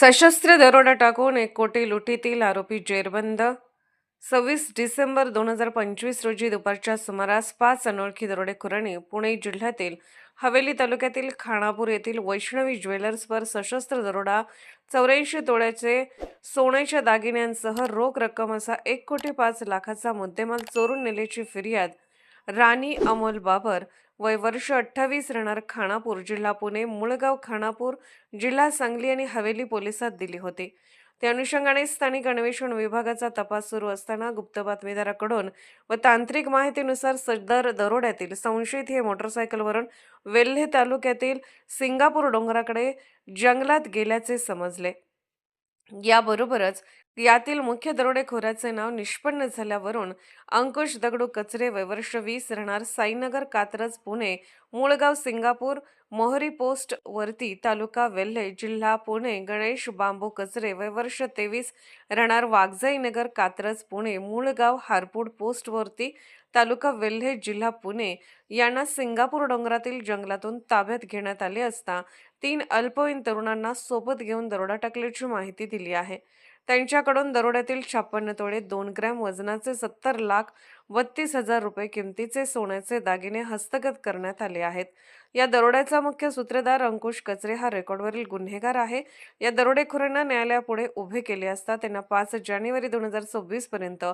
सशस्त्र दरोडा टाकून एक कोटी लुटीतील आरोपी जेरबंद. सव्वीस डिसेंबर दोन हजार पंचवीस रोजी दुपारच्या सुमारास पाच अनोळखी दरोडेखोरांनी पुणे जिल्ह्यातील हवेली तालुक्यातील खानापूर येथील वैष्णवी ज्वेलर्सवर सशस्त्र दरोडा चौऱ्याऐंशी तोळ्याचे सोन्याच्या दागिन्यांसह रोख रक्कम असा एक कोटी पाच लाखाचा मुद्देमाल चोरून नेल्याची फिर्याद राणी अमोल बाबर वय वर्ष अठ्ठावीस राहणार खानापूर जिल्हा पुणे मुळगाव खानापूर जिल्हा सांगली आणि हवेली पोलिसात दिली होती. त्या अनुषंगाने स्थानिक अन्वेषण विभागाचा तपास सुरू असताना गुप्त बातमीदाराकडून व तांत्रिक माहितीनुसार सदर दरोड्यातील संशयित हे मोटरसायकलवरून वेल्हे तालुक्यातील सिंगापूर डोंगराकडे जंगलात गेल्याचे समजले. याबरोबरच यातील मुख्य दरोडेखोराचे नाव निष्पन्न झाल्यावरून अंकुश दगडू कचरे वैवर्ष वीस राहणार साईनगर कात्रज पुणे मुळगाव सिंगापूर मोहरी पोस्ट वरती तालुका वेल्हे जिल्हा पुणे गणेश बांबू कचरे वयवर्ष तेवीस राहणार वाघजाई नगर कात्रज पुणे मूळगाव हारपूड पोस्ट वरती तालुका वेल्हे जिल्हा पुणे यांना सिंगापूर डोंगरातील जंगलातून ताब्यात घेण्यात आले असता तीन अल्पवयीन तरुणांना सोबत घेऊन दरोडा टाकल्याची माहिती दिली आहे. त्यांच्याकडून दरोड्यातील छप्पन्न तोळे दोन ग्रॅम वजनाचे सत्तर लाख बत्तीस हजार रुपये किमतीचे सोन्याचे दागिने हस्तगत करण्यात आले आहेत. या दरोड्याचा मुख्य सूत्रधार अंकुश कचरे हा रेकॉर्डवरील गुन्हेगार आहे. या दरोडेखोरांना न्यायालयापुढे उभे केले असता त्यांना पाच जानेवारी दोन हजार सव्वीस पर्यंत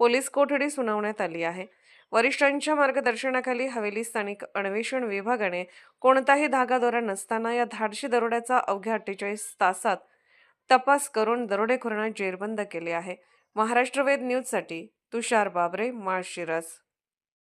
पोलीस कोठडी सुनावण्यात आली आहे. वरिष्ठांच्या मार्गदर्शनाखाली हवेली स्थानिक अन्वेषण विभागाने कोणताही धागादोरा नसताना या धाडशी दरोड्याचा अवघ्या अठ्ठेचाळीस तासात तपास करून दरोडेखोरांना जेरबंद केले आहे. महाराष्ट्र वेद न्यूजसाठी तुषार बाबरे माळशिरस.